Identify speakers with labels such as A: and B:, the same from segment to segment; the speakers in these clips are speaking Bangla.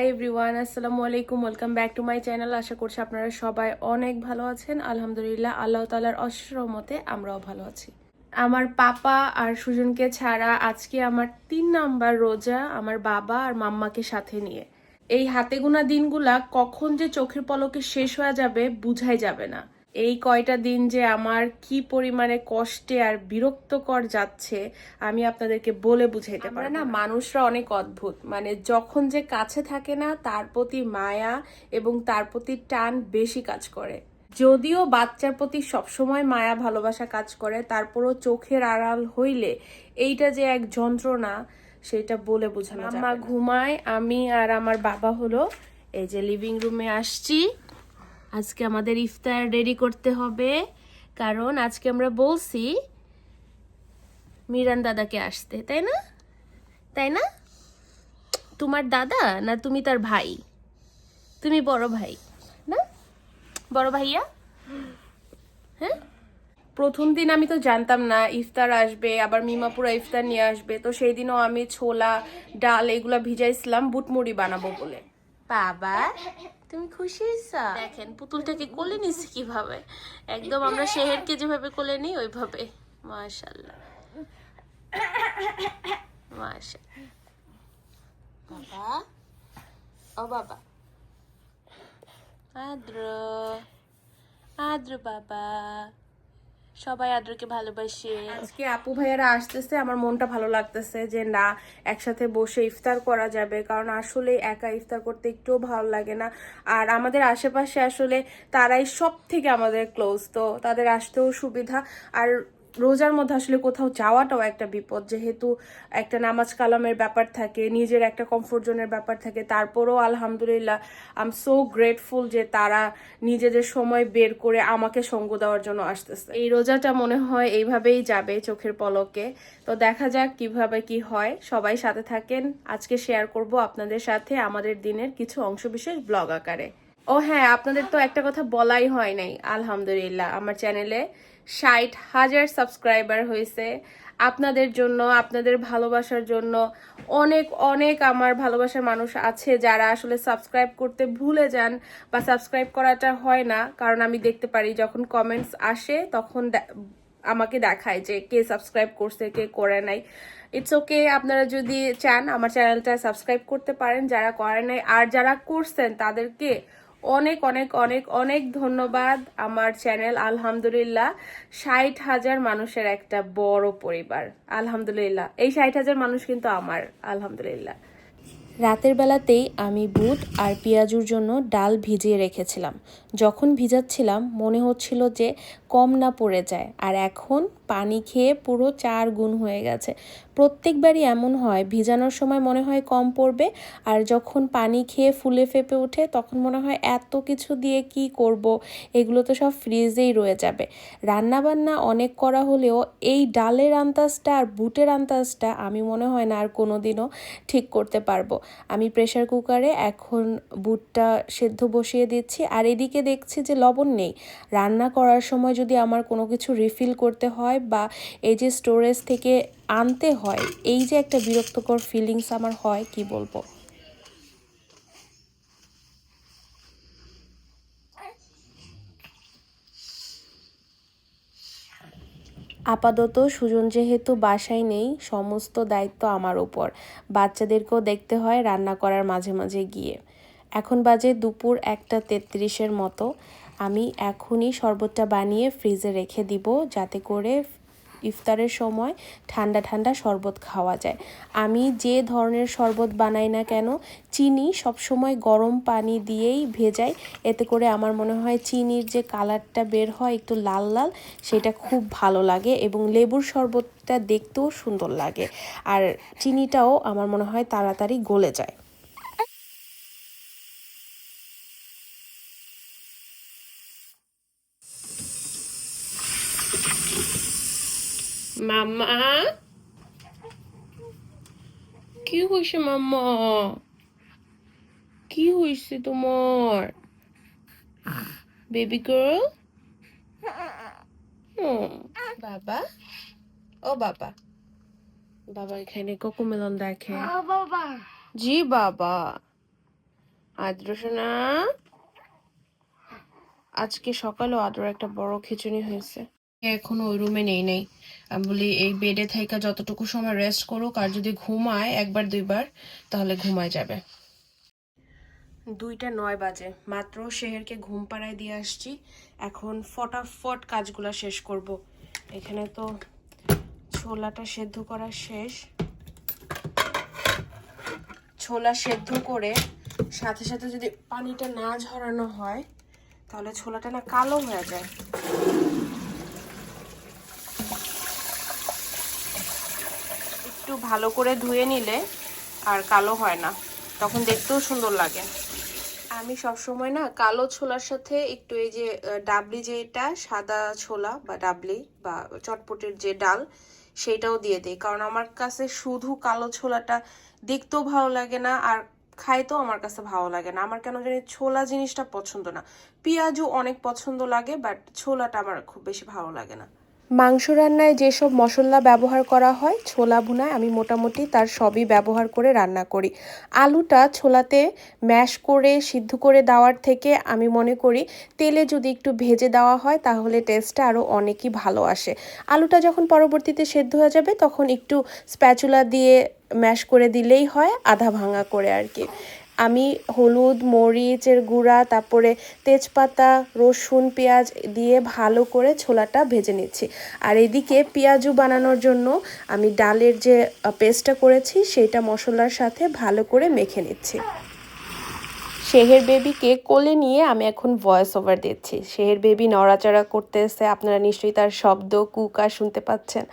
A: হাই এভরিওয়ান আসসালামু আলাইকুম welcome back to my channel আশা করছি আপনারা সবাই অনেক ভালো আছেন। আলহামদুলিল্লাহ, আল্লাহ তালার অশ্রমতে আমরাও ভালো আছি। আমার পাপা আর সুজনকে ছাড়া আজকে আমার তিন নাম্বার রোজা আমার বাবা আর মাম্মাকে সাথে নিয়ে। এই হাতে গোনা দিনগুলা কখন যে চোখের পলকে শেষ হয়ে যাবে, বুঝাই যাবে না। এই কয়টা দিন যে আমার কি পরিমাণে কষ্টে আর বিরক্তকর যাচ্ছে আমি আপনাদেরকে বলে বুঝাইতে পারব না মানুষরা অনেক অদ্ভুত। মানে যখন যে কাছে থাকে না তার প্রতি মায়া এবং তার প্রতি টান বেশি কাজ করে। যদিও বাচ্চার প্রতি সবসময় মায়া ভালোবাসা কাজ করে তারপরও চোখের আড়াল হইলে এইটা যে এক যন্ত্রণা সেটা বলে বোঝানো মা ঘুমায় আমি আর আমার বাবা হলো এই যে লিভিং রুমে আসছি। আজকে আমাদের ইফতার রেডি করতে হবে। কারণ আজকে আমরা বলছি, মিরান দাদাকে আসতে, তাই না? তাই না? তোমার দাদা না তুমি তার ভাই? তুমি বড় ভাই, না? বড় ভাইয়া? হ্যাঁ? প্রথম দিন আমি তো জানতাম না ইফতার আসবে, আবার মিমাপুরা ইফতার নিয়ে আসবে, তো সেই দিনও আমি ছোলা, ডাল এগুলা ভিজাইছিলাম, বুটমুড়ি বানাবো বলে। বাবা তুমি খুশি হয়েছা? দেখেন পুতুলটাকে কোলে নিছি কীভাবে? একদম আমরা শেহেরকে যেভাবে কোলে নিই ওইভাবে। মাশাল্লাহ মাশাল্লাহ বাবা ও বাবা? আদ্র। আদ্র বাবা। সবাই আদ্রকে ভালোবাসে। আজকে আপু ভাইয়ারা আসতেছে, আমার মনটা ভালো লাগতেছে যে না, একসাথে বসে ইফতার করা যাবে, কারণ আসলে একা ইফতার করতে একটুও ভালো লাগে না। আর আমাদের আশেপাশে আসলে তারাই সব থেকে আমাদের ক্লোজ তো তাদের আসতেও সুবিধা। আর রোজার মধ্যে আসলে কোথাও যাওয়াটাও একটা বিপদ। যেহেতু একটা নামাজ কালামের ব্যাপার থাকে, নিজের একটা কমফোর্ট জোনের ব্যাপার থাকে, তারপরেও আলহামদুলিল্লাহ আই এম সো গ্রেটফুল যে তারা নিজেদের সময় বের করে আমাকে সঙ্গ দেওয়ার জন্য আসতেছে। এই রোজাটা মনে হয় এইভাবেই যাবে চোখের পলকে। তো দেখা যাক কীভাবে কি হয়। সবাই সাথে থাকেন। আজকে শেয়ার করব আপনাদের সাথে আমাদের দিনের কিছু অংশবিশেষ ব্লগ আকারে। ও হ্যাঁ আপনাদের তো একটা কথা বলাই হয় নাই, আলহামদুলিল্লাহ। আমার চ্যানেলে ষাট হাজার সাবস্ক্রাইবার হয়েছে। আপনাদের জন্য, আপনাদের ভালোবাসার জন্য অনেক অনেক আমার ভালোবাসার মানুষ আছে যারা আসলে সাবস্ক্রাইব করতে ভুলে যান বা সাবস্ক্রাইব করাটা হয় না। কারণ আমি দেখতে পারি যখন কমেন্টস আসে তখন আমাকে দেখায় যে কে সাবস্ক্রাইব করছে, কে করে নাই। ইটস ওকে আপনারা যদি চান আমার চ্যানেলটা সাবস্ক্রাইব করতে পারেন। যারা করে নাই আর যারা করছেন তাদেরকে অনেক অনেক অনেক অনেক ধন্যবাদ আমার চ্যানেল, আলহামদুলিল্লাহ। ষাট হাজার মানুষের একটা বড় পরিবার। আলহামদুলিল্লাহ। এই ষাট হাজার মানুষ কিন্তু আমার। আলহামদুলিল্লাহ। রাতের বেলাতেই আমি বুট আর পেঁয়াজুর জন্য ডাল ভিজিয়ে রেখেছিলাম। যখন ভিজাচ্ছিলাম, মনে হচ্ছিল যে কম না পড়ে যায়। আর এখন পানি খেয়ে পুরো চার গুণ হয়ে গেছে। প্রত্যেকবারই এমন হয়, ভিজানোর সময় মনে হয় কম পড়বে, আর যখন পানি খেয়ে ফুলে ফেপে ওঠে তখন মনে হয় এত কিছু দিয়ে কি করব, এগুলো তো সব ফ্রিজেই রয়ে যাবে। রান্নাবান্না অনেক করা হলেও এই ডালের আন্দাজটা আর বুটের আন্দাজটা আমি মনে হয় না আর কোনো দিনও ঠিক করতে পারব। আমি প্রেশার কুকারে এখন বুটটা সেদ্ধ বসিয়ে দিচ্ছি, আর এদিকে দেখছি যে লবণ নেই। রান্না করার সময় যদি আমার কোনো কিছু রিফিল করতে হয় বা এই যে স্টোরেজ থেকে আনতে হয়, এই যে একটা বিরক্তকর ফিলিংস আমার হয়, কি বলব? আপাতত সুজন যেহেতু বাসায় নেই, সমস্ত দায়িত্ব আমার উপর বাচ্চাদেরকেও দেখতে হয় রান্না করার মাঝে মাঝে গিয়ে। এখন বাজে দুপুর একটা তেত্রিশের মতো। আমি এখনই শরবতটা বানিয়ে ফ্রিজে রেখে দিব যাতে করে ইফতারের সময় ঠান্ডা ঠান্ডা শরবত খাওয়া যায়। আমি যে ধরনের শরবত বানাই না কেন, চিনি সবসময় গরম পানি দিয়েই ভেজাই। এতে করে আমার মনে হয় চিনির যে কালারটা বের হয় একটু লাল লাল, সেটা খুব ভালো লাগে এবং লেবুর শরবতটা দেখতেও সুন্দর লাগে। আর চিনিটাও আমার মনে হয় তাড়াতাড়ি গলে যায়। মামা? কি হয়েছে মাম্মা কি হয়েছে তোমার? বেবি গার্ল বাবা? ও বাবা। বাবা এখানে কোকোমেলন দেখে।
B: বাবা।
A: জি বাবা। আদ্রসোনা আজকে সকালেও আদর একটা বড় খিচুনি হয়েছে। এখন ওই রুমে নেই নেই। আমি বলি, এই বেডে থাইকা যতটুকু সময় রেস্ট করুক, আর যদি ঘুমায় একবার, দুইবার, তাহলে ঘুমায় যাবে। দুইটা নয় বাজে। মাত্র শেহেরকে ঘুম পাড়ায় দিয়ে আসছি। এখন ফটাফট কাজগুলা শেষ করব। এখানে তো ছোলাটা সেদ্ধ করা শেষ। ছোলা সেদ্ধ করে সাথে সাথে যদি পানিটা না ঝরানো হয়, তাহলে ছোলাটা না কালো হয়ে যায়। একটু ভালো করে ধুয়ে নিলে আর কালো হয় না। তখন দেখতেও সুন্দর লাগে। আমি সব সময় না কালো ছোলার সাথে একটু এই যে ডাবলি যেটা, সাদা ছোলা বা ডাবলি বা চটপটের যে ডাল, সেইটাও দিয়ে দিই। কারণ আমার কাছে শুধু কালো ছোলাটা দেখতেও ভালো লাগে না আর খাইতেও আমার কাছে ভালো লাগে না। আমার কেন জানি ছোলা জিনিসটা পছন্দ না। পেঁয়াজও অনেক পছন্দ লাগে, বাট ছোলাটা আমার খুব বেশি ভালো লাগে না। মাংস রান্নায় যেসব মশলা ব্যবহার করা হয়, ছোলা ভুনায় আমি মোটামুটি তার সবই ব্যবহার করে রান্না করি। আলুটা ছোলাতে ম্যাশ করে, সিদ্ধ করে দেওয়ার থেকে আমি মনে করি তেলে যদি একটু ভেজে দেওয়া হয় তাহলে টেস্টটা আরও অনেকই ভালো আসে। আলুটা যখন পরবর্তীতে সেদ্ধ হয়ে যাবে তখন একটু স্প্যাচুলা দিয়ে ম্যাশ করে দিলেই হয়, আধা ভাঙা করে আর কি। আমি হলুদ, মরিচের গুঁড়া, তারপরে তেজপাতা, রসুন, পেঁয়াজ দিয়ে ভালো করে ছোলাটা ভেজে নিচ্ছি। আর এদিকে পেঁয়াজু বানানোর জন্য আমি ডালের যে পেস্টটা করেছি, সেটা মশলার সাথে ভালো করে মেখে নিচ্ছি। শেহের বেবিকে কোলে নিয়ে আমি এখন ভয়েস ওভার দিচ্ছি। শেহের বেবি নড়াচড়া করতেছে, আপনারা নিশ্চয়ই তার শব্দ, কুকা শুনতে পাচ্ছেন।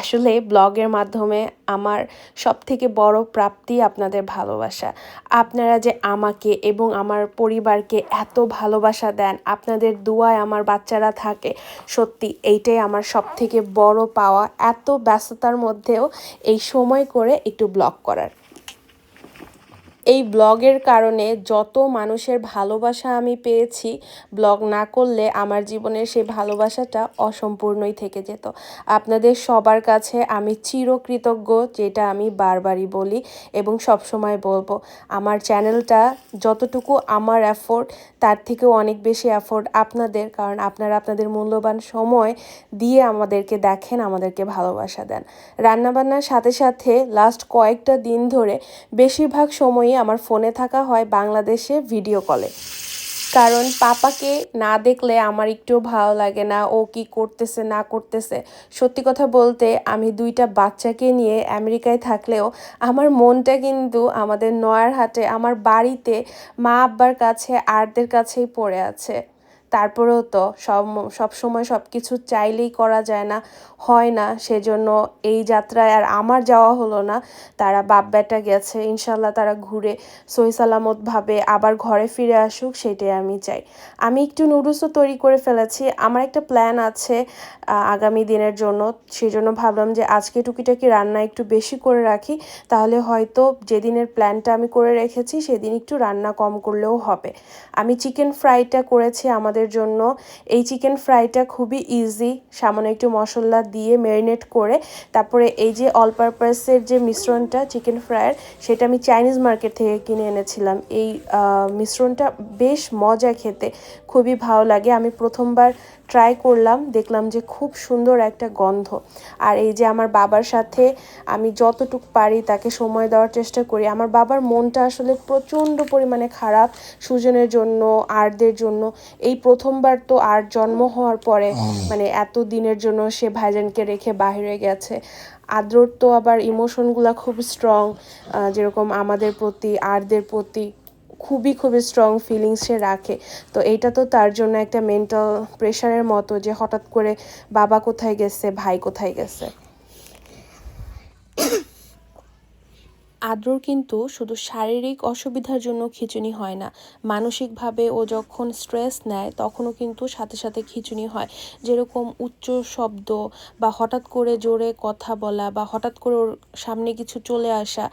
A: আসলে ব্লগের মাধ্যমে আমার সব থেকে বড় প্রাপ্তি আপনাদের ভালোবাসা। আপনারা যে আমাকে এবং আমার পরিবারকে এত ভালোবাসা দেন, আপনাদের দুয়ায় আমার বাচ্চারা থাকে, সত্যি এইটাই আমার সব থেকে বড় পাওয়া। এত ব্যস্ততার মধ্যেও এই সময় করে একটু ব্লগ করার। এই ব্লগের কারণে যত মানুষের ভালোবাসা আমি পেয়েছি, ব্লগ না করলে আমার জীবনের সেই ভালোবাসাটা অসম্পূর্ণই থেকে যেত। আপনাদের সবার কাছে আমি চিরকৃতজ্ঞ, যেটা আমি বারবারই বলি এবং সবসময় বলব। আমার চ্যানেলটা যতটুকু আমার এফোর্ট তার থেকেও অনেক বেশি এফোর্ট আপনাদের, কারণ আপনারা আপনাদের মূল্যবান সময় দিয়ে আমাদেরকে দেখেন, আমাদেরকে ভালোবাসা দেন। রান্নাবান্নার সাথে সাথে লাস্ট কয়েকটা দিন ধরে বেশিরভাগ সময়ই আমার ফোনে থাকা হয় বাংলাদেশে ভিডিও কলে কারণ পাপাকে না দেখলে আমার একটুও ভালো লাগে না, ও কি করতেছে, না করতেছে। সত্যি কথা বলতে আমি দুইটা বাচ্চাকে নিয়ে আমেরিকায় থাকলেও আমার মনটা কিন্তু আমাদের নয়ার হাটে, আমার বাড়িতে মা আব্বার কাছে, আরদের কাছেই পড়ে আছে। তারপরেও তো সব সব সময় সব কিছু চাইলেই করা যায় না, হয় না। সেজন্য এই যাত্রায় আর আমার যাওয়া হলো না। তারা বাপ বেটা গেছে, ইনশাল্লাহ তারা ঘুরে সই সালামতভাবে আবার ঘরে ফিরে আসুক, সেটাই আমি চাই। আমি একটু নুডলসও তৈরি করে ফেলেছি। আমার একটা প্ল্যান আছে আগামী দিনের জন্য। সেই জন্য ভাবলাম যে আজকে টুকিটাকি রান্না একটু বেশি করে রাখি, তাহলে হয়তো যেদিনের প্ল্যানটা আমি করে রেখেছি, সেদিন একটু রান্না কম করলেও হবে। আমি চিকেন ফ্রাইটা করেছি আমাদের জন্য এই চিকেন ফ্রাইটা খুবই ইজি সামান্য একটু মশলা দিয়ে ম্যারিনেট করে তারপরে এই যে অল পারপাসের যে মিশ্রণটা চিকেন ফ্রাইয়ের সেটা আমি চাইনিজ মার্কেট থেকে কিনে এনেছিলাম। এই মিশ্রণটা বেশ মজা খেতে, খুবই ভালো লাগে। আমি প্রথমবার ট্রাই করলাম, দেখলাম যে খুব সুন্দর একটা গন্ধ। আর এই যে আমার বাবার সাথে আমি যতটুক পারি তাকে সময় দেওয়ার চেষ্টা করি। আমার বাবার মনটা আসলে প্রচণ্ড পরিমাণে খারাপ। সুজনের জন্য আর্টদের জন্য, এই প্রথমবার তো আর জন্ম হওয়ার পরে মানে এত দিনের জন্য সে ভাইজানকে রেখে বাইরে গেছে। আদ্রর তো আবার ইমোশনগুলো খুব স্ট্রং যেরকম আমাদের প্রতি আরদের প্রতি খুবই খুবই স্ট্রং ফিলিংস সে রাখে। তো এইটা তো তার জন্য একটা মেন্টাল প্রেশারের মতো যে হঠাৎ করে বাবা কোথায় গেছে ভাই কোথায় গেছে। আদ্রর কিন্তু শুধু শারীরিক অসুবিধার জন্য খিচুনি হয় না। মানসিকভাবে ও যখন স্ট্রেস নেয়, তখনও কিন্তু সাথে সাথে খিঁচুনি হয়। যেরকম উচ্চ শব্দ বা হঠাৎ করে জোরে কথা বলা বা হঠাৎ করে ওর সামনে কিছু চলে আসা,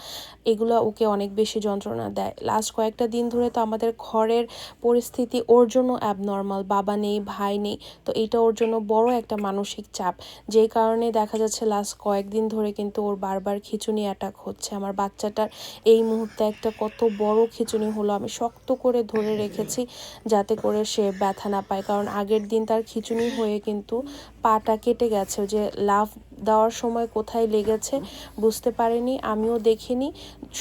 A: এগুলো ওকে অনেক বেশি যন্ত্রণা দেয়। লাস্ট কয়েকটা দিন ধরে তো আমাদের ঘরের পরিস্থিতি ওর জন্য অ্যাবনর্মাল বাবা নেই, ভাই নেই, তো এটা ওর জন্য বড় একটা মানসিক চাপ। যেই কারণে দেখা যাচ্ছে লাস্ট কয়েকদিন ধরে কিন্তু ওর বারবার খিচুনি অ্যাটাক হচ্ছে। আমার বাচ্চা বাচ্চাটার এই মুহূর্তে একটা কত বড় খিচুনি হলো। আমি শক্ত করে ধরে রেখেছি যাতে করে সে ব্যথা না পায়। কারণ আগের দিন তার খিচুনি হয়ে কিন্তু পাটা কেটে গেছে। যে লাভ দেওয়ার সময় কোথায় লেগেছে বুঝতে পারিনি, আমিও দেখিনি,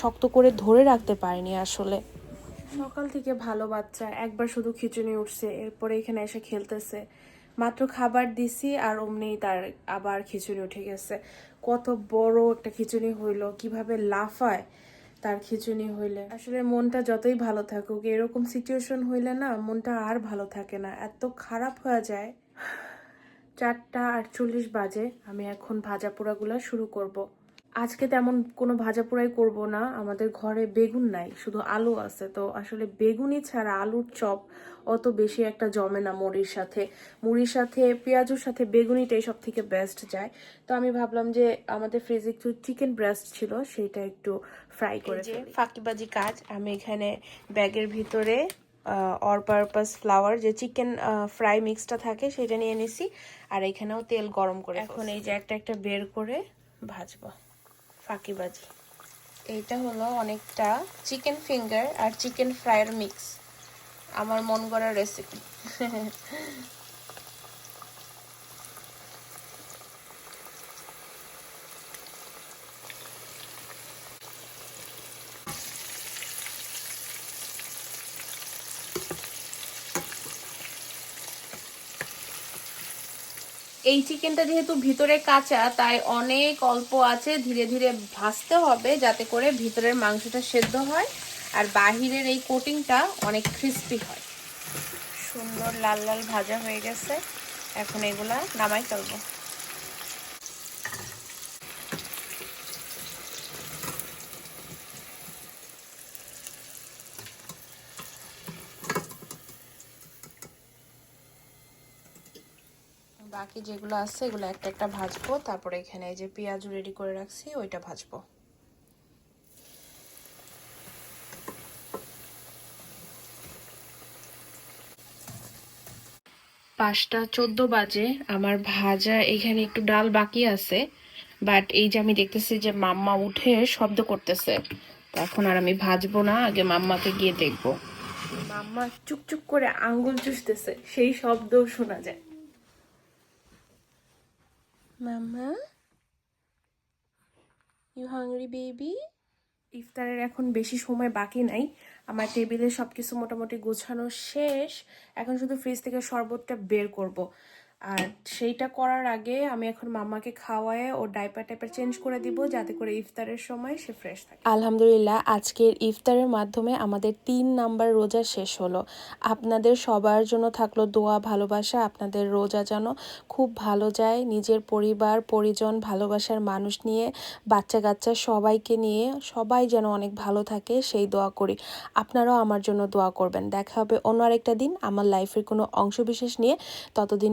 A: শক্ত করে ধরে রাখতে পারিনি আসলে। সকাল থেকে ভালো বাচ্চা, একবার শুধু খিচুনি উঠছে, এরপরে এখানে এসে খেলতেছে। মাত্র খাবার দিছি আর অমনি তার আবার খিচুড়ি উঠে গেছে। কত বড় একটা খিচুনি হইল, কীভাবে লাফায় তার খিচুনি হইলে। আসলে মনটা যতই ভালো থাকুক, এরকম সিচুয়েশন হইলে না মনটা আর ভালো থাকে না। এত খারাপ হয়ে যায়। চারটা আটচল্লিশ বাজে, আমি এখন ভাজা পোড়াগুলো শুরু করব। আজকে তেমন কোনো ভাজা পোড়াই করব না। আমাদের ঘরে বেগুন নাই শুধু আলু আছে। তো আসলে বেগুনি ছাড়া আলুর চপ অত বেশি একটা জমে না মুড়ির সাথে। মুড়ির সাথে পেঁয়াজুর সাথে বেগুনিটাই সব থেকে বেস্ট যায়। তো আমি ভাবলাম যে আমাদের ফ্রিজে একটু চিকেন ব্রেস্ট ছিল সেইটা একটু ফ্রাই করে যে ফাঁকিবাজি কাজ আমি এখানে ব্যাগের ভিতরে অর পারপাস ফ্লাওয়ার যে চিকেন ফ্রাই মিক্সটা থাকে সেটা নিয়ে নিছি। আর এখানেও তেল গরম করে এখন এই যে একটা একটা বের করে ভাজবো। ফাঁকিবাজি। এইটা হলো অনেকটা চিকেন ফিঙ্গার আর চিকেন ফ্রাইয়ের মিক্স আমার মন করা রেসিপি এই চিকেনটা যেহেতু ভিতরে কাঁচা, তাই অনেক অল্প আছে, ধীরে ধীরে ভাজতে হবে যাতে করে ভিতরের মাংসটা সেদ্ধ হয় আর বাহিরের এই কোটিংটা অনেক ক্রিস্পি হয়। সুন্দর লাল লাল ভাজা হয়ে গেছে। এখন এগুলা নামাই ফেলব। বাকি যেগুলো আছে এগুলো একটা একটা ভাজবো। তারপরে এখানে এই যে পেঁয়াজ রেডি করে রাখছি ওইটা ভাজবো। পাঁচটা চোদ্দ বাজে আমার ভাজা এখানে একটু ডাল বাকি আছে। বাট এই যে আমি দেখতেছি যে মাম্মা উঠে শব্দ করতেছে। তো এখন আর আমি ভাজবো না আগে মাম্মাকে গিয়ে দেখব। মাম্মা চুকচুক করে আঙ্গুল চুষতেছে সেই শব্দও শোনা যায়। মাম্মা ইউ হাংরি বেবি ইফতারের এখন বেশি সময় বাকি নাই। আমার টেবিলে সব কিছু মোটামুটি গোছানো শেষ। এখন শুধু ফ্রিজ থেকে শরবতটা বের করব। আর সেইটা করার আগে আমি এখন মামাকে খাওয়ায় ও ডাইপার টাইপার চেঞ্জ করে দিব, যাতে করে ইফতারের সময় সে ফ্রেশ থাকে। আলহামদুলিল্লাহ, আজকের ইফতারের মাধ্যমে আমাদের তিন নাম্বার রোজা শেষ হলো। আপনাদের সবার জন্য থাকল দোয়া, ভালোবাসা, আপনাদের রোজা যেন খুব ভালো যায়। নিজের পরিবার, পরিজন, ভালোবাসার মানুষ নিয়ে, বাচ্চা কাচ্চা সবাইকে নিয়ে সবাই যেন অনেক ভালো থাকে, সেই দোয়া করি। আপনারাও আমার জন্য দোয়া করবেন। দেখা হবে অন্য আরেকটা দিন। আমার লাইফের কোনো অংশবিশেষ নিয়ে ততদিন